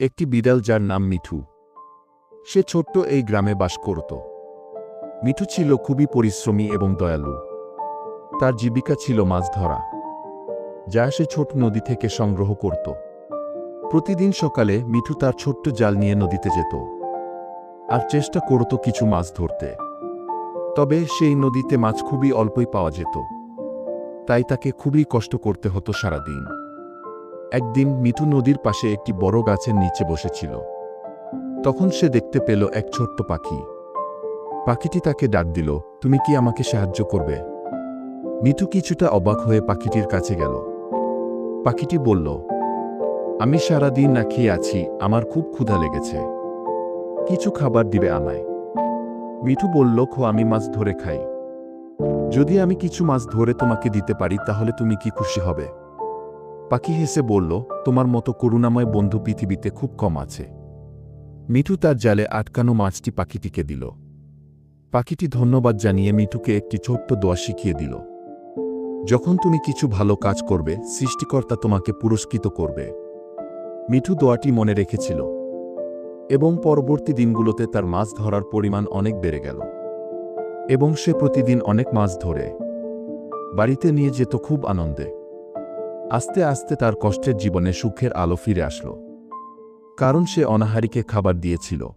একটি বিড়াল যার নাম মিঠু। সে ছোট্ট এই গ্রামে বাস করত। মিঠু ছিল খুবই পরিশ্রমী এবং দয়ালু। তার জীবিকা ছিল মাছ ধরা, যা সে ছোট নদী থেকে সংগ্রহ করত। প্রতিদিন সকালে মিঠু তার ছোট্ট জাল নিয়ে নদীতে যেত আর চেষ্টা করত কিছু মাছ ধরতে। তবে সেই নদীতে মাছ খুবই অল্পই পাওয়া যেত। তাই তাকে খুবই কষ্ট করতে হতো সারাদিন। একদিন মিঠু নদীর পাশে একটি বড় গাছের নিচে বসেছিল। তখন সে দেখতে পেল এক ছোট্ট পাখি। পাখিটি তাকে ডাক দিল, তুমি কি আমাকে সাহায্য করবে? মিঠু কিছুটা অবাক হয়ে পাখিটির কাছে গেল। পাখিটি বলল, আমি সারাদিন না খেয়ে আছি, আমার খুব ক্ষুধা লেগেছে। কিছু খাবার দিবে আমায়। মিঠু বলল, খো, আমি মাছ ধরে খাই। যদি আমি কিছু মাছ ধরে তোমাকে দিতে পারি, তাহলে তুমি কি খুশি হবে? পাখি হেসে বলল, তোমার মতো করুণাময় বন্ধু পৃথিবীতে খুব কম আছে। মিঠু তার জালে আটকানো মাছটি পাখিটিকে দিল। পাখিটি ধন্যবাদ জানিয়ে মিঠুকে একটি ছোট্ট দোয়া শিখিয়ে দিল। যখন তুমি কিছু ভালো কাজ করবে, সৃষ্টিকর্তা তোমাকে পুরস্কৃত করবে। মিঠু দোয়াটি মনে রেখেছিল। এবং পরবর্তী দিনগুলোতে তার মাছ ধরার পরিমাণ অনেক বেড়ে গেল। এবং সে প্রতিদিন অনেক মাছ ধরে। বাড়িতে নিয়ে যেত খুব আনন্দে। আস্তে আস্তে তার কষ্টের জীবনে সুখের আলো ফিরে আসলো। কারণ সে অনাহারিকে খাবার দিয়েছিল।